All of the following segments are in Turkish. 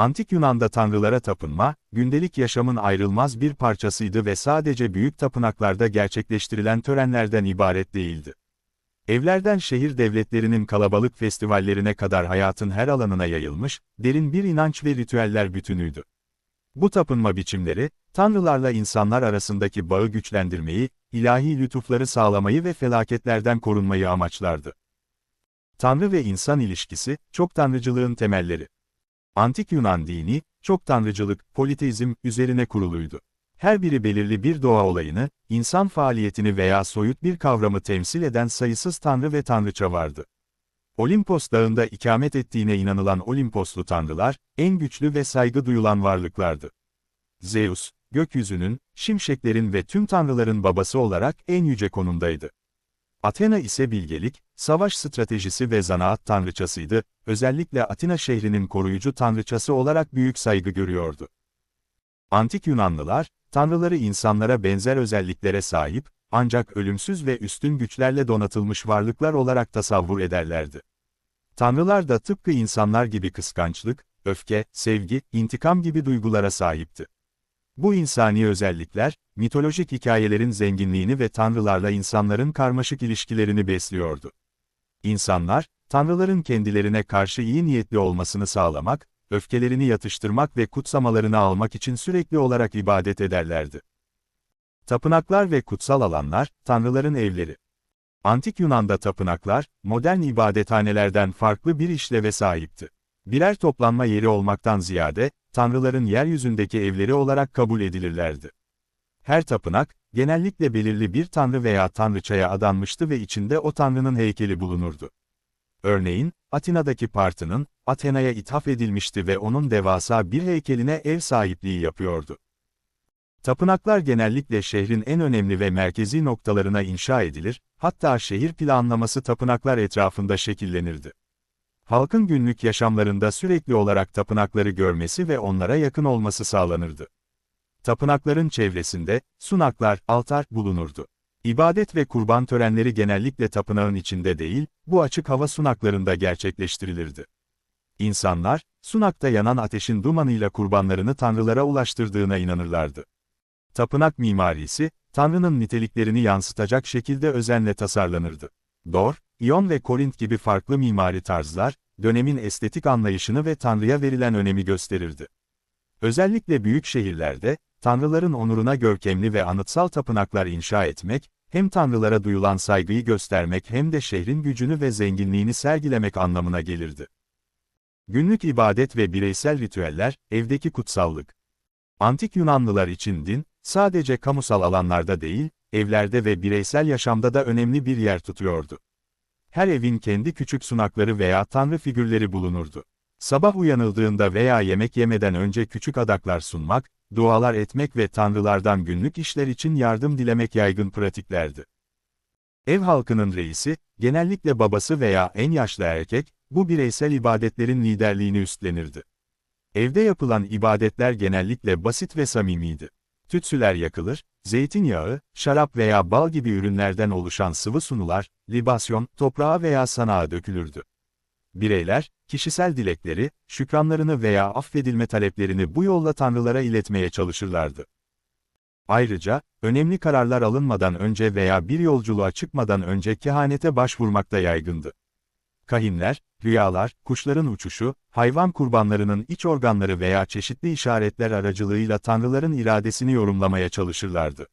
Antik Yunan'da tanrılara tapınma, gündelik yaşamın ayrılmaz bir parçasıydı ve sadece büyük tapınaklarda gerçekleştirilen törenlerden ibaret değildi. Evlerden şehir devletlerinin kalabalık festivallerine kadar hayatın her alanına yayılmış, derin bir inanç ve ritüeller bütünüydü. Bu tapınma biçimleri, tanrılarla insanlar arasındaki bağı güçlendirmeyi, ilahi lütufları sağlamayı ve felaketlerden korunmayı amaçlardı. Tanrı ve insan ilişkisi, çok tanrıcılığın temelleri. Antik Yunan dini, çok tanrıcılık, politeizm üzerine kuruluydu. Her biri belirli bir doğa olayını, insan faaliyetini veya soyut bir kavramı temsil eden sayısız tanrı ve tanrıça vardı. Olimpos dağında ikamet ettiğine inanılan Olimposlu tanrılar, en güçlü ve saygı duyulan varlıklardı. Zeus, gökyüzünün, şimşeklerin ve tüm tanrıların babası olarak en yüce konumdaydı. Athena ise bilgelik, savaş stratejisi ve zanaat tanrıçasıydı, özellikle Atina şehrinin koruyucu tanrıçası olarak büyük saygı görüyordu. Antik Yunanlılar, tanrıları insanlara benzer özelliklere sahip, ancak ölümsüz ve üstün güçlerle donatılmış varlıklar olarak tasavvur ederlerdi. Tanrılar da tıpkı insanlar gibi kıskançlık, öfke, sevgi, intikam gibi duygulara sahipti. Bu insani özellikler, mitolojik hikayelerin zenginliğini ve tanrılarla insanların karmaşık ilişkilerini besliyordu. İnsanlar, tanrıların kendilerine karşı iyi niyetli olmasını sağlamak, öfkelerini yatıştırmak ve kutsamalarını almak için sürekli olarak ibadet ederlerdi. Tapınaklar ve kutsal alanlar, tanrıların evleri. Antik Yunan'da tapınaklar, modern ibadethanelerden farklı bir işleve sahipti. Birer toplanma yeri olmaktan ziyade, tanrıların yeryüzündeki evleri olarak kabul edilirlerdi. Her tapınak, genellikle belirli bir tanrı veya tanrıçaya adanmıştı ve içinde o tanrının heykeli bulunurdu. Örneğin, Atina'daki Partı'nın, Athena'ya ithaf edilmişti ve onun devasa bir heykeline ev sahipliği yapıyordu. Tapınaklar genellikle şehrin en önemli ve merkezi noktalarına inşa edilir, hatta şehir planlaması tapınaklar etrafında şekillenirdi. Halkın günlük yaşamlarında sürekli olarak tapınakları görmesi ve onlara yakın olması sağlanırdı. Tapınakların çevresinde, sunaklar, altar bulunurdu. İbadet ve kurban törenleri genellikle tapınağın içinde değil, bu açık hava sunaklarında gerçekleştirilirdi. İnsanlar, sunakta yanan ateşin dumanıyla kurbanlarını tanrılara ulaştırdığına inanırlardı. Tapınak mimarisi, tanrının niteliklerini yansıtacak şekilde özenle tasarlanırdı. Dor, İyon ve Korint gibi farklı mimari tarzlar, dönemin estetik anlayışını ve tanrıya verilen önemi gösterirdi. Özellikle büyük şehirlerde, tanrıların onuruna görkemli ve anıtsal tapınaklar inşa etmek, hem tanrılara duyulan saygıyı göstermek hem de şehrin gücünü ve zenginliğini sergilemek anlamına gelirdi. Günlük ibadet ve bireysel ritüeller, evdeki kutsallık. Antik Yunanlılar için din, sadece kamusal alanlarda değil, evlerde ve bireysel yaşamda da önemli bir yer tutuyordu. Her evin kendi küçük sunakları veya tanrı figürleri bulunurdu. Sabah uyanıldığında veya yemek yemeden önce küçük adaklar sunmak, dualar etmek ve tanrılardan günlük işler için yardım dilemek yaygın pratiklerdi. Ev halkının reisi, genellikle babası veya en yaşlı erkek, bu bireysel ibadetlerin liderliğini üstlenirdi. Evde yapılan ibadetler genellikle basit ve samimiydi. Tütsüler yakılır, zeytinyağı, şarap veya bal gibi ürünlerden oluşan sıvı sunular, libasyon, toprağa veya sanağa dökülürdü. Bireyler, kişisel dilekleri, şükranlarını veya affedilme taleplerini bu yolla tanrılara iletmeye çalışırlardı. Ayrıca, önemli kararlar alınmadan önce veya bir yolculuğa çıkmadan önce kehanete başvurmak da yaygındı. Kahinler, rüyalar, kuşların uçuşu, hayvan kurbanlarının iç organları veya çeşitli işaretler aracılığıyla tanrıların iradesini yorumlamaya çalışırlardı.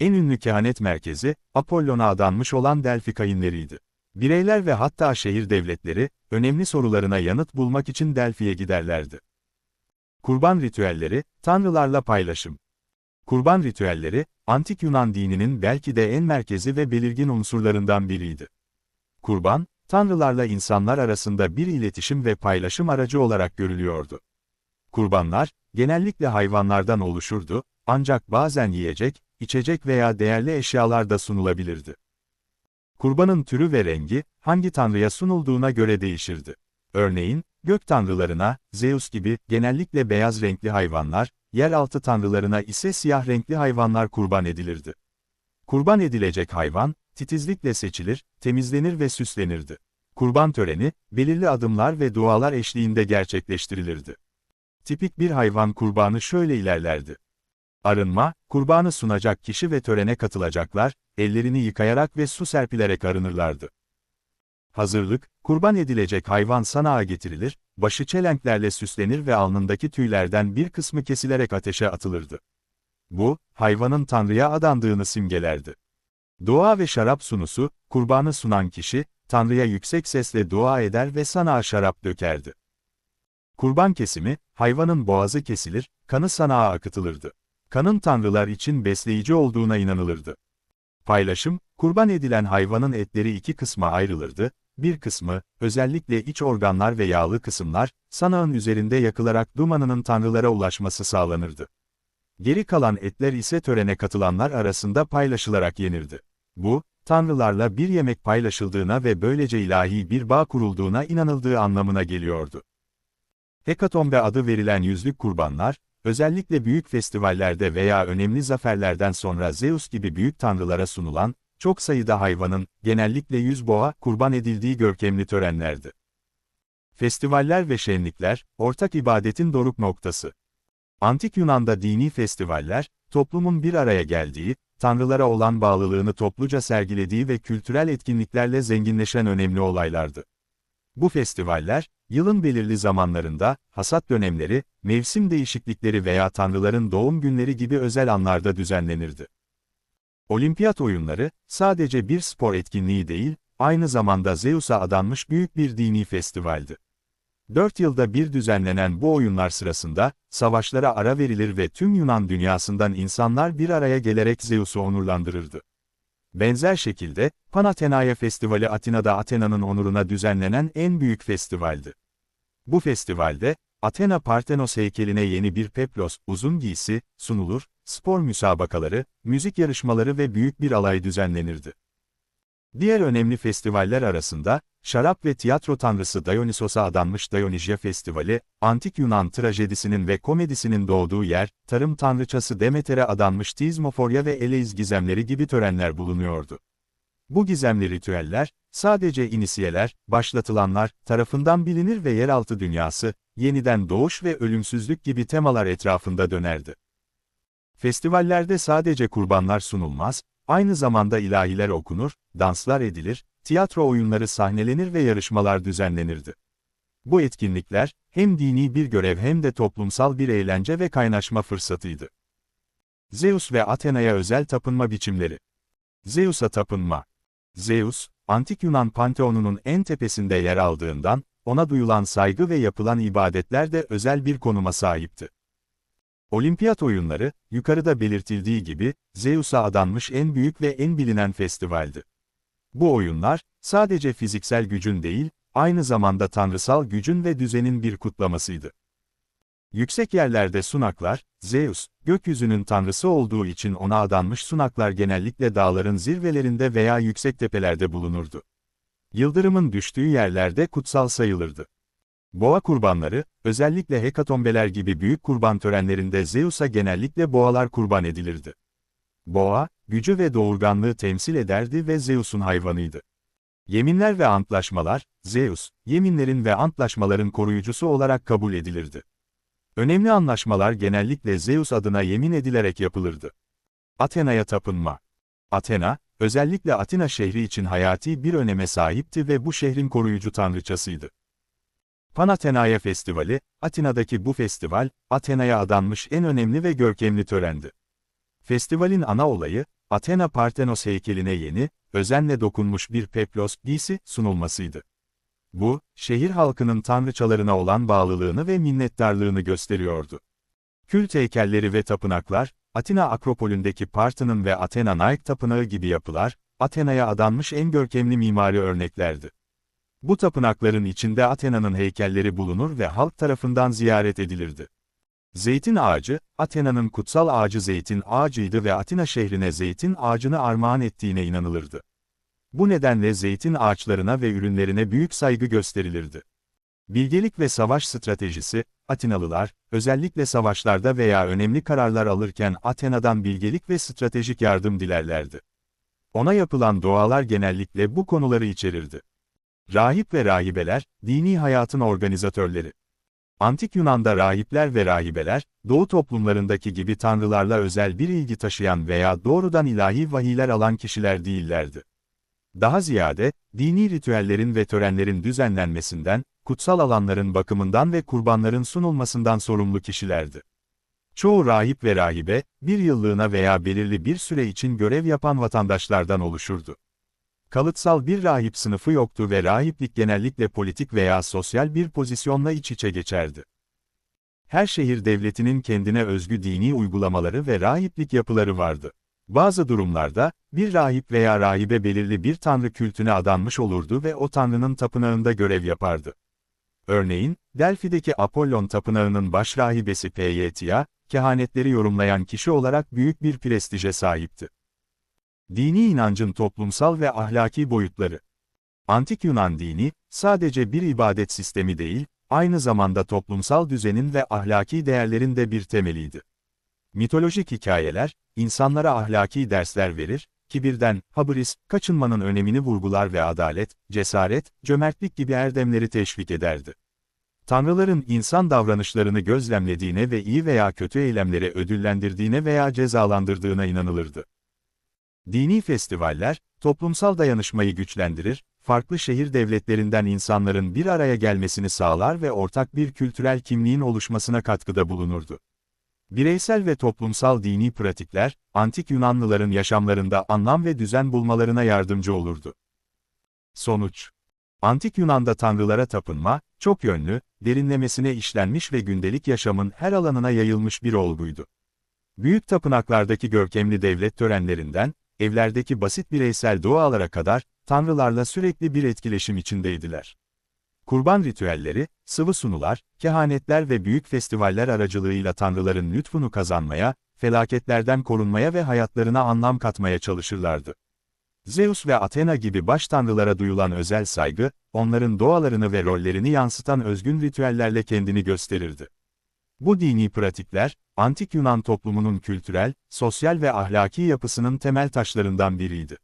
En ünlü kehanet merkezi, Apollon'a adanmış olan Delphi kahinleriydi. Bireyler ve hatta şehir devletleri, önemli sorularına yanıt bulmak için Delphi'ye giderlerdi. Kurban ritüelleri, tanrılarla paylaşım. Kurban ritüelleri, Antik Yunan dininin belki de en merkezi ve belirgin unsurlarından biriydi. Kurban, tanrılarla insanlar arasında bir iletişim ve paylaşım aracı olarak görülüyordu. Kurbanlar, genellikle hayvanlardan oluşurdu, ancak bazen yiyecek, içecek veya değerli eşyalar da sunulabilirdi. Kurbanın türü ve rengi, hangi tanrıya sunulduğuna göre değişirdi. Örneğin, gök tanrılarına, Zeus gibi, genellikle beyaz renkli hayvanlar, yeraltı tanrılarına ise siyah renkli hayvanlar kurban edilirdi. Kurban edilecek hayvan, titizlikle seçilir, temizlenir ve süslenirdi. Kurban töreni, belirli adımlar ve dualar eşliğinde gerçekleştirilirdi. Tipik bir hayvan kurbanı şöyle ilerlerdi. Arınma, kurbanı sunacak kişi ve törene katılacaklar, ellerini yıkayarak ve su serpilerek arınırlardı. Hazırlık, kurban edilecek hayvan sanağa getirilir, başı çelenklerle süslenir ve alnındaki tüylerden bir kısmı kesilerek ateşe atılırdı. Bu, hayvanın Tanrı'ya adandığını simgelerdi. Dua ve şarap sunusu, kurbanı sunan kişi, Tanrı'ya yüksek sesle dua eder ve sanağa şarap dökerdi. Kurban kesimi, hayvanın boğazı kesilir, kanı sanağa akıtılırdı. Kanın tanrılar için besleyici olduğuna inanılırdı. Paylaşım, kurban edilen hayvanın etleri iki kısma ayrılırdı, bir kısmı, özellikle iç organlar ve yağlı kısımlar, sanağın üzerinde yakılarak dumanının tanrılara ulaşması sağlanırdı. Geri kalan etler ise törene katılanlar arasında paylaşılarak yenirdi. Bu, tanrılarla bir yemek paylaşıldığına ve böylece ilahi bir bağ kurulduğuna inanıldığı anlamına geliyordu. Hekatombe adı verilen yüzlük kurbanlar, özellikle büyük festivallerde veya önemli zaferlerden sonra Zeus gibi büyük tanrılara sunulan, çok sayıda hayvanın, genellikle yüz boğa, kurban edildiği görkemli törenlerdi. Festivaller ve şenlikler, ortak ibadetin doruk noktası. Antik Yunan'da dini festivaller, toplumun bir araya geldiği, tanrılara olan bağlılığını topluca sergilediği ve kültürel etkinliklerle zenginleşen önemli olaylardı. Bu festivaller, yılın belirli zamanlarında, hasat dönemleri, mevsim değişiklikleri veya tanrıların doğum günleri gibi özel anlarda düzenlenirdi. Olimpiyat oyunları, sadece bir spor etkinliği değil, aynı zamanda Zeus'a adanmış büyük bir dini festivaldi. Dört yılda bir düzenlenen bu oyunlar sırasında, savaşlara ara verilir ve tüm Yunan dünyasından insanlar bir araya gelerek Zeus'u onurlandırırdı. Benzer şekilde, Panathenaia Festivali Atina'da Athena'nın onuruna düzenlenen en büyük festivaldi. Bu festivalde, Athena Parthenos heykeline yeni bir peplos, uzun giysi, sunulur, spor müsabakaları, müzik yarışmaları ve büyük bir alay düzenlenirdi. Diğer önemli festivaller arasında, şarap ve tiyatro tanrısı Dionysos'a adanmış Dionisia Festivali, Antik Yunan trajedisinin ve komedisinin doğduğu yer, tarım tanrıçası Demeter'e adanmış Tizmoforya ve Eleis gizemleri gibi törenler bulunuyordu. Bu gizemli ritüeller, sadece inisiyeler, başlatılanlar tarafından bilinir ve yeraltı dünyası, yeniden doğuş ve ölümsüzlük gibi temalar etrafında dönerdi. Festivallerde sadece kurbanlar sunulmaz, aynı zamanda ilahiler okunur, danslar edilir, tiyatro oyunları sahnelenir ve yarışmalar düzenlenirdi. Bu etkinlikler, hem dini bir görev hem de toplumsal bir eğlence ve kaynaşma fırsatıydı. Zeus ve Athena'ya özel tapınma biçimleri. Zeus'a tapınma. Zeus, Antik Yunan Panteonu'nun en tepesinde yer aldığından, ona duyulan saygı ve yapılan ibadetler de özel bir konuma sahipti. Olimpiyat oyunları, yukarıda belirtildiği gibi, Zeus'a adanmış en büyük ve en bilinen festivaldi. Bu oyunlar, sadece fiziksel gücün değil, aynı zamanda tanrısal gücün ve düzenin bir kutlamasıydı. Yüksek yerlerde sunaklar, Zeus, gökyüzünün tanrısı olduğu için ona adanmış sunaklar genellikle dağların zirvelerinde veya yüksek tepelerde bulunurdu. Yıldırımın düştüğü yerlerde kutsal sayılırdı. Boğa kurbanları, özellikle hekatombeler gibi büyük kurban törenlerinde Zeus'a genellikle boğalar kurban edilirdi. Boğa, gücü ve doğurganlığı temsil ederdi ve Zeus'un hayvanıydı. Yeminler ve antlaşmalar, Zeus, yeminlerin ve antlaşmaların koruyucusu olarak kabul edilirdi. Önemli anlaşmalar genellikle Zeus adına yemin edilerek yapılırdı. Athena'ya tapınma. Athena, özellikle Atina şehri için hayati bir öneme sahipti ve bu şehrin koruyucu tanrıçasıydı. Panathenaia Festivali, Atina'daki bu festival, Athena'ya adanmış en önemli ve görkemli törendi. Festivalin ana olayı, Athena Parthenos heykeline yeni, özenle dokunmuş bir peplos giysi sunulmasıydı. Bu, şehir halkının tanrıçalarına olan bağlılığını ve minnettarlığını gösteriyordu. Kült heykelleri ve tapınaklar, Atina Akropolündeki Parthenon ve Athena Nike Tapınağı gibi yapılar, Athena'ya adanmış en görkemli mimari örneklerdi. Bu tapınakların içinde Athena'nın heykelleri bulunur ve halk tarafından ziyaret edilirdi. Zeytin ağacı, Athena'nın kutsal ağacı zeytin ağacıydı ve Atina şehrine zeytin ağacını armağan ettiğine inanılırdı. Bu nedenle zeytin ağaçlarına ve ürünlerine büyük saygı gösterilirdi. Bilgelik ve savaş stratejisi, Atinalılar, özellikle savaşlarda veya önemli kararlar alırken Athena'dan bilgelik ve stratejik yardım dilerlerdi. Ona yapılan dualar genellikle bu konuları içerirdi. Rahip ve rahibeler, dini hayatın organizatörleri. Antik Yunan'da rahipler ve rahibeler, Doğu toplumlarındaki gibi tanrılarla özel bir ilgi taşıyan veya doğrudan ilahi vahiyler alan kişiler değillerdi. Daha ziyade, dini ritüellerin ve törenlerin düzenlenmesinden, kutsal alanların bakımından ve kurbanların sunulmasından sorumlu kişilerdi. Çoğu rahip ve rahibe, bir yıllığına veya belirli bir süre için görev yapan vatandaşlardan oluşurdu. Kalıtsal bir rahip sınıfı yoktu ve rahiplik genellikle politik veya sosyal bir pozisyonla iç içe geçerdi. Her şehir devletinin kendine özgü dini uygulamaları ve rahiplik yapıları vardı. Bazı durumlarda, bir rahip veya rahibe belirli bir tanrı kültüne adanmış olurdu ve o tanrının tapınağında görev yapardı. Örneğin, Delphi'deki Apollon tapınağının baş rahibesi Pyetia, kehanetleri yorumlayan kişi olarak büyük bir prestije sahipti. Dini inancın toplumsal ve ahlaki boyutları. Antik Yunan dini, sadece bir ibadet sistemi değil, aynı zamanda toplumsal düzenin ve ahlaki değerlerin de bir temeliydi. Mitolojik hikayeler, insanlara ahlaki dersler verir, kibirden, habris, kaçınmanın önemini vurgular ve adalet, cesaret, cömertlik gibi erdemleri teşvik ederdi. Tanrıların insan davranışlarını gözlemlediğine ve iyi veya kötü eylemleri ödüllendirdiğine veya cezalandırdığına inanılırdı. Dini festivaller, toplumsal dayanışmayı güçlendirir, farklı şehir devletlerinden insanların bir araya gelmesini sağlar ve ortak bir kültürel kimliğin oluşmasına katkıda bulunurdu. Bireysel ve toplumsal dini pratikler, antik Yunanlıların yaşamlarında anlam ve düzen bulmalarına yardımcı olurdu. Sonuç Antik Yunan'da tanrılara tapınma, çok yönlü, derinlemesine işlenmiş ve gündelik yaşamın her alanına yayılmış bir olguydu. Büyük tapınaklardaki görkemli devlet törenlerinden, evlerdeki basit bireysel dualara kadar, tanrılarla sürekli bir etkileşim içindeydiler. Kurban ritüelleri, sıvı sunular, kehanetler ve büyük festivaller aracılığıyla tanrıların lütfunu kazanmaya, felaketlerden korunmaya ve hayatlarına anlam katmaya çalışırlardı. Zeus ve Athena gibi baş tanrılara duyulan özel saygı, onların doğalarını ve rollerini yansıtan özgün ritüellerle kendini gösterirdi. Bu dini pratikler, Antik Yunan toplumunun kültürel, sosyal ve ahlaki yapısının temel taşlarından biriydi.